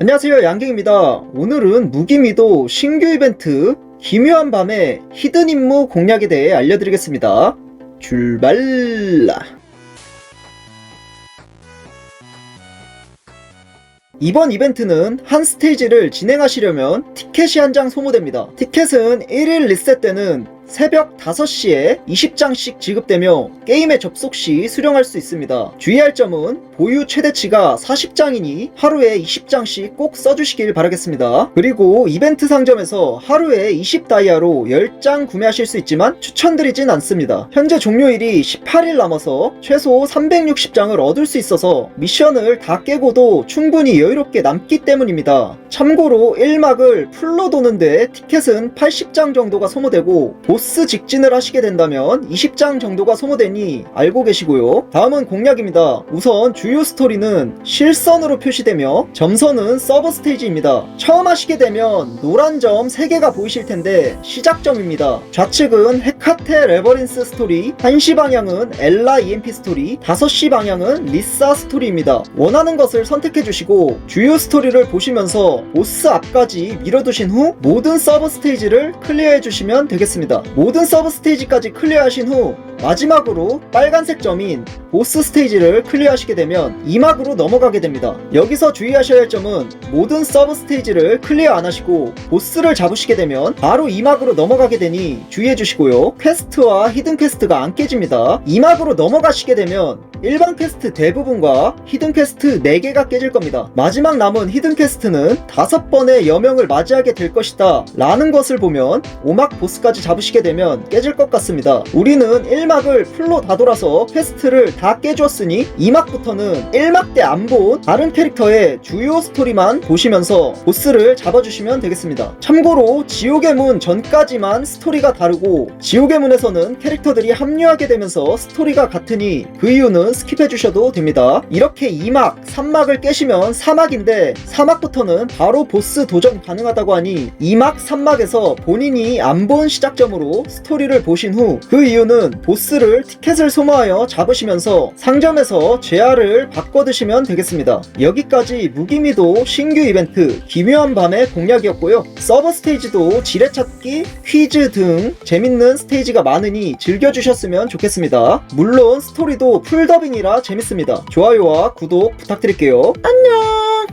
안녕하세요 양갱입니다. 오늘은 무기미도 신규 이벤트 기묘한 밤의 히든 임무 공략에 대해 알려드리겠습니다. 출발! 이번 이벤트는 한 스테이지를 진행하시려면 티켓이 한 장 소모됩니다. 티켓은 1일 리셋 때는 새벽 5시에 20장씩 지급되며 게임에 접속 시 수령할 수 있습니다. 주의할 점은 보유 최대치가 40장이니 하루에 20장씩 꼭 써주시길 바라겠습니다. 그리고 이벤트 상점에서 하루에 20다이아로 10장 구매하실 수 있지만 추천드리진 않습니다. 현재 종료일이 18일 남아서 최소 360장을 얻을 수 있어서 미션을 다 깨고도 충분히 여유롭게 남기 때문입니다. 참고로 1막을 풀로 도는데 티켓은 80장 정도가 소모되고 보스 직진을 하시게 된다면 20장 정도가 소모되니 알고 계시고요. 다음은 공략입니다. 우선 주요 스토리는 실선으로 표시되며 점선은 서브 스테이지입니다. 처음 하시게 되면 노란 점 3개가 보이실 텐데 시작점입니다. 좌측은 헤카테 레버린스 스토리, 1시 방향은 엘라 EMP 스토리, 5시 방향은 리사 스토리입니다. 원하는 것을 선택해 주시고 주요 스토리를 보시면서 보스 앞까지 밀어두신 후 모든 서브 스테이지를 클리어해 주시면 되겠습니다. 모든 서브 스테이지까지 클리어하신 후 마지막으로 빨간색 점인 보스 스테이지를 클리어하시게 되면 2막으로 넘어가게 됩니다. 여기서 주의하셔야 할 점은 모든 서브 스테이지를 클리어 안 하시고 보스를 잡으시게 되면 바로 2막으로 넘어가게 되니 주의해 주시고요. 퀘스트와 히든 퀘스트가 안 깨집니다. 2막으로 넘어가시게 되면 일반 퀘스트 대부분과 히든 퀘스트 4개가 깨질 겁니다. 마지막 남은 히든 퀘스트는 5번의 여명을 맞이하게 될 것이다 라는 것을 보면 5막 보스까지 잡으시게 되면 깨질 것 같습니다. 우리는 1 막을 풀로 다 돌아서 퀘스트를 다 깨주었으니 2막부터는 1막 때 안 본 다른 캐릭터의 주요 스토리만 보시면서 보스를 잡아주시면 되겠습니다. 참고로 지옥의 문 전까지만 스토리가 다르고 지옥의 문에서는 캐릭터들이 합류하게 되면서 스토리가 같으니 그 이유는 스킵해 주셔도 됩니다. 이렇게 2막, 3막을 깨시면 4막인데 4막부터는 바로 보스 도전 가능하다고 하니 2막, 3막에서 본인이 안 본 시작점으로 스토리를 보신 후 그 이유는 보스를 티켓을 소모하여 잡으시면서 상점에서 재화를 바꿔 드시면 되겠습니다. 여기까지 무기미도 신규 이벤트 기묘한 밤의 공략이었고요. 서버 스테이지도 지뢰찾기, 퀴즈 등 재밌는 스테이지가 많으니 즐겨주셨으면 좋겠습니다. 물론 스토리도 풀더빙이라 재밌습니다. 좋아요와 구독 부탁드릴게요. 안녕!